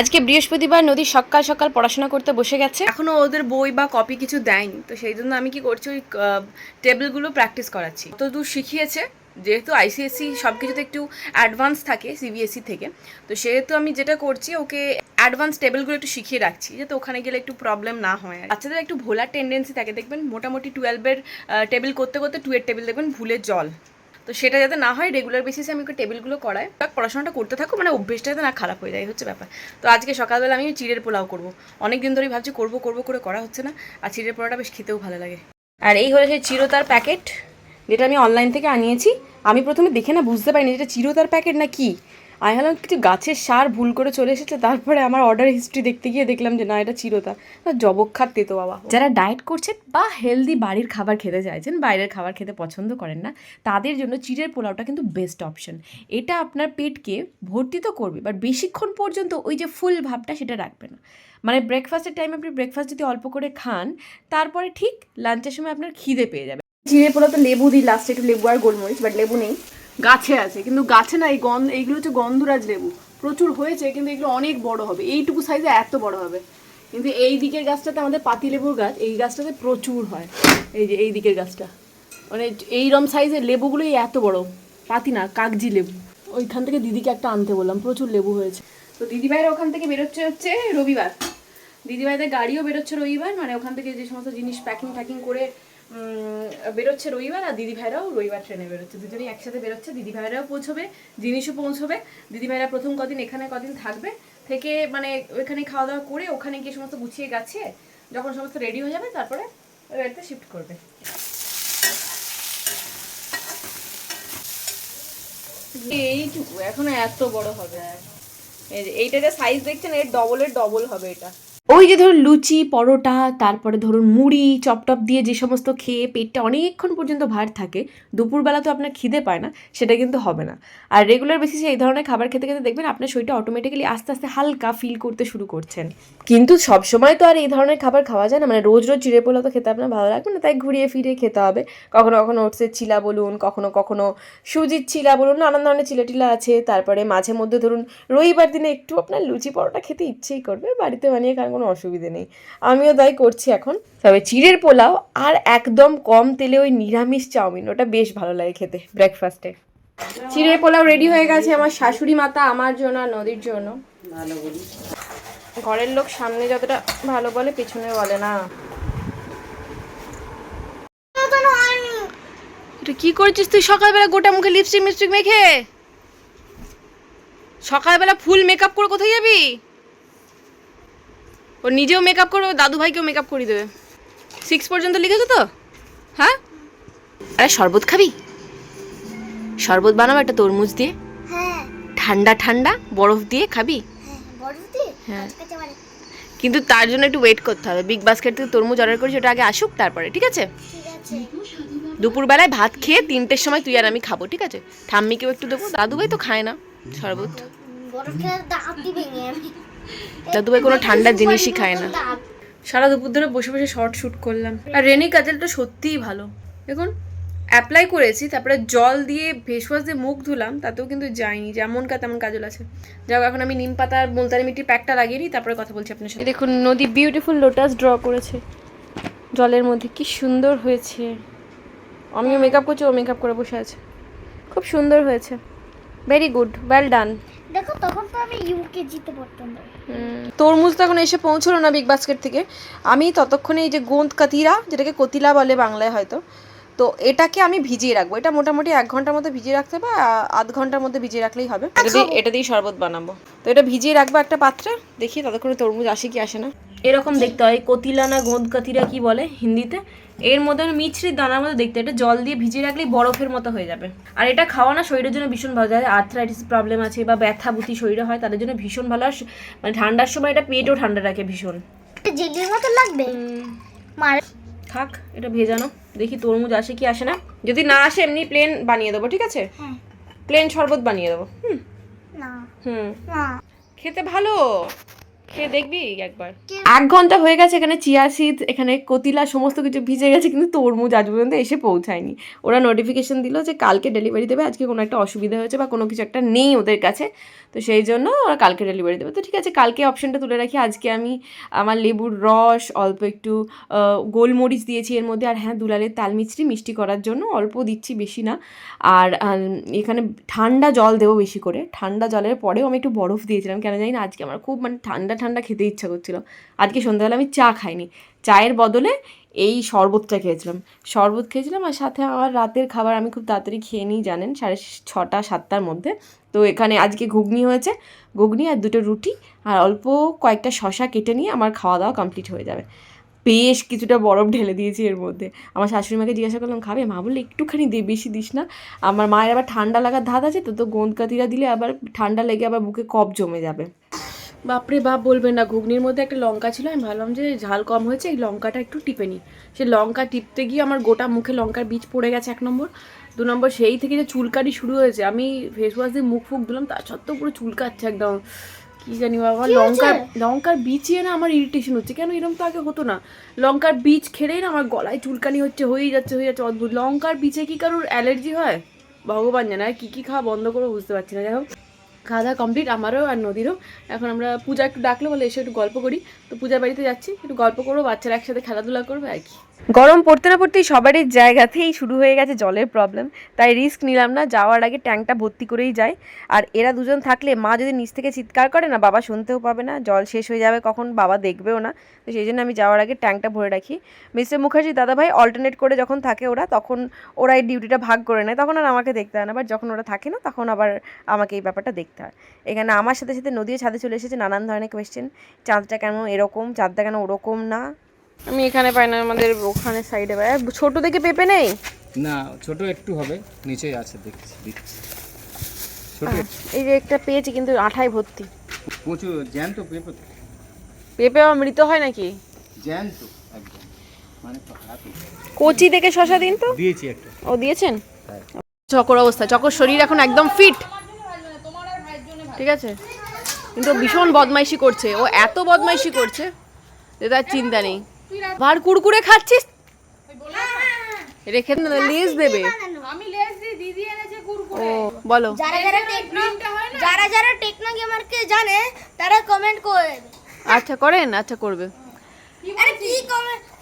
আজকে বৃহস্পতিবার নদী সকাল সকাল পড়াশোনা করতে বসে গেছে। এখনও ওদের বই বা কপি কিছু দেয়নি। তো সেই জন্য আমি কি করছি, ওই টেবিলগুলো প্র্যাকটিস করাচ্ছি। তো দূর শিখিয়েছে, যেহেতু আইসিএসসি সব কিছুতে একটু অ্যাডভান্স থাকে সিবিএসসি থেকে। তো সেহেতু আমি যেটা করছি, ওকে অ্যাডভান্স টেবিলগুলো একটু শিখিয়ে রাখছি, যাতে ওখানে গেলে একটু প্রবলেম না হয়। বাচ্চাদের একটু ভোলার টেন্ডেন্সি থাকে। দেখবেন মোটামুটি টুয়েলভের টেবিল করতে করতে টু এর টেবিল দেখবেন ভুলে জল। তো সেটা যাতে না হয় রেগুলার বেসিসে আমি ওকে টেবিলগুলো করাই। পড়াশোনাটা করতে থাকো মানে অভ্যেসটা যাতে না খারাপ হয়ে যায়, হচ্ছে ব্যাপার। তো আজকে সকালবেলা আমি চিড়ের পোলাও করব। অনেক দিন ধরেই ভাবছি করব করব করে করা হচ্ছে না। আর চিড়ের পোলাটা বেশ খেতেও ভালো লাগে। আর এই হলো সেই চিরতার প্যাকেট যেটা আমি অনলাইন থেকে আনিয়েছি। আমি প্রথমে দেখে না, বুঝতে পারিনি যেটা চিরতার প্যাকেট না কি। আমি ভাবলাম কিছু গাছের সার ভুল করে চলে এসেছে, তারপরে আমার অর্ডার হিস্ট্রি দেখতে গিয়ে দেখলাম যে না, এটা চিরতা। জবক খাতে তো বাবা। যারা ডায়েট করছেন বা হেলদি বাড়ির খাবার খেতে চাইছেন, বাইরের খাবার খেতে পছন্দ করেন না, তাদের জন্য চিড়ের পোলাওটা কিন্তু বেস্ট অপশন এটা আপনার পেটকে ভর্তি তো করবে বাট বেশিক্ষণ পর্যন্ত ওই যে ফুল ভাবটা সেটা রাখবে না। মানে ব্রেকফাস্টের টাইমে আপনি ব্রেকফাস্ট যদি অল্প করে খান, তারপরে ঠিক লাঞ্চের সময় আপনার খিদে পেয়ে যাবে। চিড়ে পোলাও তো লেবু দিই লাস্টে একটু লেবু আর গোলমরিচ বাট লেবু নেই। গাছে আছে, কিন্তু গাছে না এই গন্ধ, এইগুলো হচ্ছে গন্ধরাজ লেবু। প্রচুর হয়েছে, কিন্তু এগুলো অনেক বড় হবে। এইটুকু সাইজে এত বড় হবে। কিন্তু এই দিকের গাছটাতে আমাদের পাতি লেবুর গাছ, এই গাছটাতে প্রচুর হয়। এই যে, এই দিকের গাছটা। মানে এইরম সাইজের লেবুগুলোই এত বড়। পাতি না, কাগজি লেবু। ওইখান থেকে দিদিকে একটা আনতে বললাম, প্রচুর লেবু হয়েছে। তো দিদিভাইরা ওখান থেকে বেরোচ্ছে হচ্ছে রবিবার। দিদিভাইদের গাড়িও বেরোচ্ছে রবিবার মানে ওখান থেকে যে সমস্ত জিনিস প্যাকিং ট্যাকিং করে বেরোচ্ছে রবিবার আর দিদিভাইরাও রবিবার ট্রেনে বেরোচ্ছে। দুজনেই একসাথে বেরোচ্ছে, দিদিভাইরাও পৌঁছবে, জিনিসও পৌঁছবে দিদি ভাইরা প্রথম কদিন, এখানে কদিন থাকবে, থেকে মানে ওইখানে খাওয়া দাওয়া করে ওখানে গিয়ে সমস্ত গুছিয়ে গেছে যখন সমস্ত রেডি হয়ে যাবে, তারপরে বাড়িতে শিফট করবে। এইটুকু, এখনও এত বড় হবে। এই এইটা যে সাইজ দেখছেন, এর ডবলের ডবল হবে এটা। ওই যে ধরুন লুচি, পরোটা, তারপরে ধরুন মুড়ি, চপটপ দিয়ে যে সমস্ত খেয়ে পেটটা অনেকক্ষণ পর্যন্ত ভার থাকে, দুপুরবেলা তো আপনার খিদে পায় না, সেটা কিন্তু হবে না। আর রেগুলার বেসিসে এই ধরনের খাবার খেতে খেতে দেখবেন আপনার শরীরটা অটোমেটিক্যালি আস্তে আস্তে হালকা ফিল করতে শুরু করছেন। কিন্তু সব সময় তো আর এই ধরনের খাবার খাওয়া যায় না মানে রোজ রোজ চিড়ে পোলা তো খেতে আপনার ভালো লাগবে না, তাই ঘুরিয়ে ফিরিয়ে খেতে হবে। কখনো কখনো ওটসের চিলা বলুন, কখনো কখনো সুজির চিলা বলুন, নানান ধরনের চিলা টিলা আছে, তারপরে মাঝে মধ্যে ধরুন রবিবার দিনে একটু আপনার লুচি, পরোটা খেতে ইচ্ছেই করবে, বাড়িতে বানিয়ে খাওয়ার কোনো অসুবিধে নেই। আমিও তাই করছি এখন। তবে চিড়ের পোলাও আর একদম কম তেলে ওই নিরামিষ চাউমিন ওটা বেশ ভালো লাগে খেতে ব্রেকফাস্টে চিড়ের পোলাও রেডি হয়ে গেছে আমার শাশুড়ি মাতা আমার জন্য আর নদীর জন্য। ঘরের লোক সামনে যতটা ভালো বলে পেছনে বলে না। এটা কি করছিস তুই? সকালবেলা গোটা মুখে লিপস্টিক মিপস্টিক মেখে? সকালবেলা ফুল মেকআপ করে কোথায় যাবি? ও নিজেও মেকআপ করবে দাদু ভাইকেও মেকআপ করিয়ে দেবে। সিক্স পর্যন্ত লিখেছো তো? হ্যাঁ? আরে শরবত খাবি? শরবত বানাবো একটা তরমুজ দিয়ে। হ্যাঁ। ঠান্ডা ঠান্ডা বরফ দিয়ে খাবি? হ্যাঁ হ্যাঁ। মানে। কিন্তু তার জন্য একটু ওয়েট করতে হবে। বিগ বাস্কেট থেকে তরমুজ অর্ডার করেছি ওটা আগে আসুক তারপরে ঠিক আছে? দুপুরবেলায় ভাত খেয়ে তিনটের সময় তুই আর আমি খাব ঠিক আছে? ঠাম্মিকেও একটু দেবো দাদু ভাই তো খায় না শরবত। বরফ খেয়ে দাঁত দিবে আমি দাদু ভাই কোনো ঠান্ডা জিনিসই খায় না। সারা দুপুর ধরে বসে বসে শর্ট শ্যুট করলাম। আর রেনি কাজলটা সত্যিই ভালো। দেখুন অ্যাপ্লাই করেছি তারপরে জল দিয়ে ফেস ওয়াশ দিয়ে মুখ ধুলাম তাতেও কিন্তু যায়নি যেমন কা তেমন কাজল আছে। যাও এখন আমি নিম পাতা আর মুলতানি মিট্টির প্যাকটা লাগিয়ে নিই তারপরে কথা বলছি আপনার সাথে। দেখুন নদী বিউটিফুল লোটাস ড্র করেছে। জলের মধ্যে কি সুন্দর হয়েছে। আমিও মেকআপ করছি ও মেকআপ করে বসে আছে। খুব সুন্দর হয়েছে। ভেরি গুড ওয়েল ডান দেখো, তখন তো আমি ইউকে জিতে পড়তাম। তরমুজ তো এখন এসে পৌঁছলো না বিগ বাস্কেট থেকে। আমি ততক্ষণে এই যে গোঁদ কাতিরা যেটাকে কতিলা বলে বাংলায় হয়তো তো এটাকে আমি ভিজিয়ে রাখব। এটা মোটামুটি এক ঘণ্টার মধ্যে ভিজিয়ে রাখতে হবে আধ ঘণ্টার মধ্যে ভিজিয়ে রাখলেই হবে। এটা দিয়ে এটা দিয়ে শরবত বানাবো। তো এটা ভিজিয়ে রাখব একটা পাত্রে দেখি ততক্ষণে তরমুজ আসে কি আসে না। এরকম দেখতে হয় কতিলানা গোঁদ কাতিরা কি বলে হিন্দিতে? এর মধ্যে আমি মিছরির দানার মধ্যে দেখতে হয়। এটা জল দিয়ে ভিজিয়ে রাখলেই বরফের মতো হয়ে যাবে। আর এটা খাওয়া না শরীরের জন্য ভীষণ ভালো। যাদের আর্থ্রাইটিস প্রবলেম আছে বা ব্যথা বুতি শরীরে হয় তাদের জন্য ভীষণ ভালো। আর মানে ঠান্ডার সময় এটা পেটও ঠান্ডা রাখে ভীষণ। জেলির মতো লাগবে? মার থাক এটা ভেজানো দেখি তরমুজ আসে কি আসে না। যদি না আসে এমনি প্লেন বানিয়ে দেবো ঠিক আছে? প্লেন শরবত বানিয়ে দেবো হুম? হুম। খেতে ভালো? দেখবি একবার। এক ঘণ্টা হয়ে গেছে এখানে চিয়া সিড এখানে কতিলা, সমস্ত কিছু ভিজে গেছে, কিন্তু তরমুজ আজ পর্যন্ত এসে পৌঁছায়নি। ওরা নোটিফিকেশন দিল যে কালকে ডেলিভারি দেবে, আজকে কোনো একটা অসুবিধা হয়েছে বা কোনো কিছু একটা নেই ওদের কাছে, তো সেই জন্য ওরা কালকে ডেলিভারি দেবে। তো ঠিক আছে, কালকে অপশনটা তুলে রাখি। আজকে আমি আমার লেবুর রস, অল্প একটু গোলমরিচ দিয়েছি এর মধ্যে, আর হ্যাঁ দুলালের তাল মিষ্টি করার জন্য, অল্প দিচ্ছি বেশি না। আর এখানে ঠান্ডা জল দেবো বেশি করে। ঠান্ডা জলের পরেও আমি একটু বরফ দিয়েছিলাম, কেন জানি না, আজকে আমার খুব মানে ঠান্ডা ঠান্ডা খেতে ইচ্ছা করছিল। আজকে সন্ধ্যাবেলা আমি চা খাইনি। চায়ের বদলে এই শরবতটা খেয়েছিলাম। শরবত খেয়েছিলাম আর সাথে আমার রাতের খাবার আমি খুব তাড়াতাড়ি খেয়ে নিই, জানেন? সাড়ে ছটা, সাতটার মধ্যে। তো এখানে আজকে ঘুগনি হয়েছে। ঘুগনি আর দুটো রুটি আর অল্প কয়েকটা শশা কেটে নিয়ে আমার খাওয়া দাওয়া কমপ্লিট হয়ে যাবে। বেশ কিছুটা বরফ ঢেলে দিয়েছি এর মধ্যে। আমার শাশুড়ি মাকে জিজ্ঞাসা করলাম, খাবে? মা বললে, একটুখানি দে, বেশি দিস না। আমার মায়ের আবার ঠান্ডা লাগার ধাত আছে, তো তো গোঁদকাতিরা দিলে আবার ঠান্ডা লেগে আবার বুকে কফ জমে যাবে। বাপরে বাপ বলবেন না ঘুগনির মধ্যে একটা লঙ্কা ছিল আমি ভাবলাম যে ঝাল কম হয়েছে এই লঙ্কাটা একটু টিপে নিই। সে লঙ্কা টিপতে গিয়ে আমার গোটা মুখে লঙ্কার বীজ পড়ে গেছে এক নম্বর। দু নম্বর সেই থেকে যে চুলকানি শুরু হয়েছে আমি ফেস ওয়াশ দিয়ে মুখ ফুক দিলাম তার সত্ত্বেও পুরো চুলকাচ্ছে একদম। কি জানি বাবা লঙ্কার লঙ্কার বীচিয়ে না আমার ইরিটেশন হচ্ছে। কেন? এরকম তো আগে হতো না। লঙ্কার বীজ খেলেই না আমার গলায় চুলকানি হচ্ছে হয়েই যাচ্ছে হয়ে যাচ্ছে অদ্ভুত। লঙ্কার বীজে কি কারোর অ্যালার্জি হয়? ভগবান জানে আর কী কী খাওয়া বন্ধ করে বুঝতে পারছি না। যাই হোক। খাওয়া দাওয়া কমপ্লিট আমারও আর নদীরও। এখন আমরা পূজা একটু ডাকলো, বলে এসে একটু গল্প করি। তো পূজার বাড়িতে যাচ্ছি, একটু গল্প করব, বাচ্চারা একসাথে খেলাধুলা করবে আর কি। গরম পড়তে না পড়তেই সবারই জায়গাতেই শুরু হয়ে গেছে জলের প্রবলেম তাই রিস্ক নিলাম না, যাওয়ার আগে ট্যাঙ্কটা ভর্তি করেই যায় আর এরা দুজন থাকলে মা যদি নিচ থেকে চিৎকার করে না, বাবা শুনতেও পাবে না, জল শেষ হয়ে যাবে কখন, বাবা দেখবেও না। তো সেই জন্য আমি যাওয়ার আগে ট্যাঙ্কটা ভরে রাখি। মিস্টার মুখার্জি দাদাভাই অল্টারনেট করে যখন থাকে ওরা তখন ওরা এই ডিউটিটা ভাগ করে নেয়। তখন আর আমাকে দেখতে হয় না বাট যখন ওরা থাকে না তখন আবার আমাকে এই ব্যাপারটা দেখতে হয়। এখানে আমার সাথে সাথে নদীও ছাদে চলে এসেছে নানান ধরনের কোয়েশ্চেন চাঁদটা কেন এরকম? চাঁদটা কেন ওরকম না? আমি এখানে পাই না আমাদের ওখানে সাইডে পাই। ছোট দেখে পেঁপে নেই? না ছোট একটু হবে নিচেই আছে দেখছি দিচ্ছি। ছোট এই যে একটা পেয়েছি কিন্তু আঠায় ভর্তি। প্রচুর জ্যান্ত পেঁপে তো। পেঁপে আবার মৃত হয় নাকি? জ্যান্ত একদম। মানে কচি দেখে শশা দিন তো? দিয়েছি একটা। ও দিয়েছেন? হ্যাঁ। চকর অবস্থা চকর শরীর এখন একদম ফিট। ঠিক আছে? কিন্তু ভীষণ বদমাইশি করছে। ও এত বদমাইশি করছে যে তার চিন্তা নেই। ভার কুড়কুড়ে খাচ্ছিস? রেখে না লেজ দেবে। আমি দিই দিদি এনেছে কুরকুরে ও বলো। যারা যারা টেকনো যারা যারা টেকনো গেমারকে জানে তারা কমেন্ট করে। আচ্ছা করেন আচ্ছা করবে। আরে কি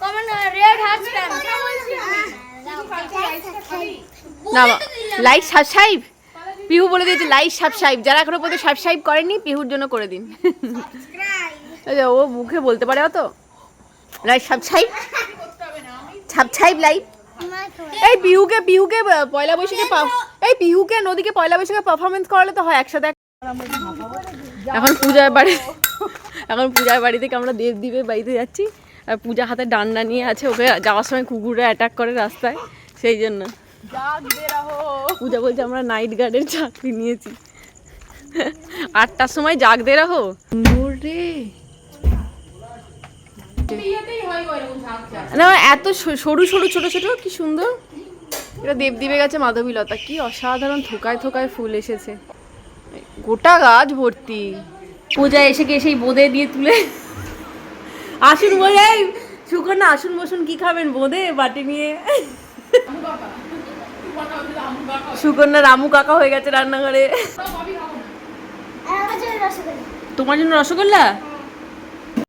কমেন্ট রেড হার্ট না লাইক সাবস্ক্রাইব পিহু বলে দিয়েছে লাইক সাবস্ক্রাইব যারা এখনও পর্যন্ত সাবস্ক্রাইব করেনি পিহুর জন্য করে দিন। ও মুখে বলতে পারে অত। লাইক সাবস্ক্রাইব সাবস্ক্রাইব লাইক এই পিহুকে পিহুকে পয়লা বৈশাখে এই পিহুকে নদীকে পয়লা বৈশাখে পারফরমেন্স করালে তো হয় একসাথে এক- এখন পূজার বাড়ি এখন পূজার বাড়ি থেকে আমরা দেবদ্বীপের বাড়িতে যাচ্ছি। আর পূজা হাতে ডান্ডা নিয়ে আছে ওকে যাওয়ার সময় কুকুররা অ্যাটাক করে রাস্তায় সেই জন্য। পূজা বলছে আমরা নাইট গার্ডের চাকরি নিয়েছি। আটটার সময় জাগ দে রাখো রে। না এত স- সরু সরু ছোট ছোট কি সুন্দর। এটা দেবদ্বীপে গেছে মাধবীলতা কি অসাধারণ থোকায় থোকায় ফুল এসেছে। গোটা গাছ ভর্তি। পূজা এসে গিয়ে সেই বোঁদে দিয়ে তুলে আসুন বোঝে সুকন্যা আসুন বসুন কি খাবেন বোঁদে বাটি নিয়ে? সুকন্যা রামু কাকা হয়ে গেছে রান্নাঘরে। তোমার জন্য রসগোল্লা?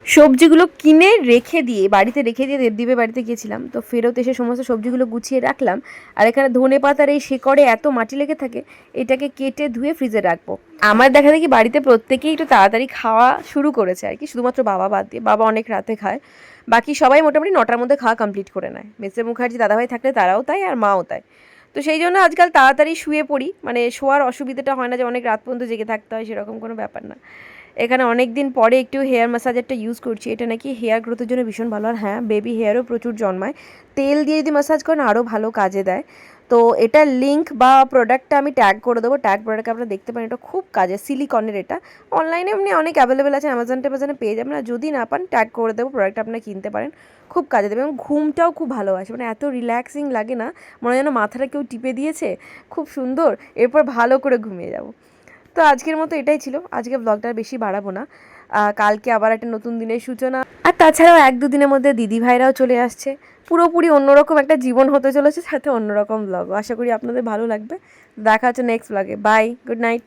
সবজিগুলো কিনে রেখে দিয়ে, বাড়িতে রেখে দিয়ে দেবদীপের বাড়িতে গিয়েছিলাম। তো ফেরত এসে সমস্ত সবজিগুলো গুছিয়ে রাখলাম। আর এখানে ধনে পাতার এই শেকড়ে এত মাটি লেগে থাকে, এটাকে কেটে ধুয়ে ফ্রিজে রাখব। আমার দেখা দেখি বাড়িতে প্রত্যেকেই একটু তাড়াতাড়ি খাওয়া শুরু করেছে আর কি। শুধুমাত্র বাবা বাদ দিয়ে, বাবা অনেক রাতে খায়। বাকি সবাই মোটামুটি নটার মধ্যে খাওয়া কমপ্লিট করে নেয়। মিস্টার মুখার্জি দাদাভাই থাকলে তারাও তাই আর মাও তাই। তো সেই জন্য আজকাল তাড়াতাড়ি শুয়ে পড়ি। মানে শোয়ার অসুবিধাটা হয় না যে অনেক রাত পর্যন্ত জেগে থাকতে হয়, সেরকম কোনো ব্যাপার না। এখানে অনেক দিন পরে একটু হেয়ার ম্যাসাজারটা ইউজ করছি। এটা নাকি হেয়ার গ্রোথের জন্য ভীষণ ভালো। আর হ্যাঁ বেবি হেয়ারও প্রচুর জন্মায়। তেল দিয়ে যদি ম্যাসাজ করেন আরও ভালো কাজে দেয়। তো এটা লিঙ্ক বা প্রোডাক্টটা আমি ট্যাগ করে দেবো। ট্যাগ প্রোডাক্ট আপনারা দেখতে পারেন। এটা খুব কাজে সিলিকনের এটা। অনলাইনে এমনি অনেক অ্যাভেলেবেল আছে অ্যামাজন ট্যামাজনে পেয়ে যাবেন। আর যদি না পান ট্যাগ করে দেবো। প্রোডাক্ট আপনারা কিনতে পারেন। খুব কাজে দেবে। এবং ঘুমটাও খুব ভালো আসে। মানে এত রিল্যাক্সিং লাগে না। মনে যেন মাথাটা কেউ টিপে দিয়েছে। খুব সুন্দর। এরপর ভালো করে ঘুমিয়ে যাব। তো আজকের মতো এটাই ছিল। আজকে ব্লগটা বেশি বাড়াবো না। কালকে আবার একটা নতুন দিনের সূচনা। আর তাছাড়াও এক দুদিনের মধ্যে দিদি ভাইরাও চলে আসছে। পুরোপুরি অন্যরকম একটা জীবন হতে চলেছে, সাথে অন্যরকম ব্লগ আশা করি আপনাদের ভালো লাগবে। দেখা হচ্ছে নেক্সট ব্লগে বাই গুড নাইট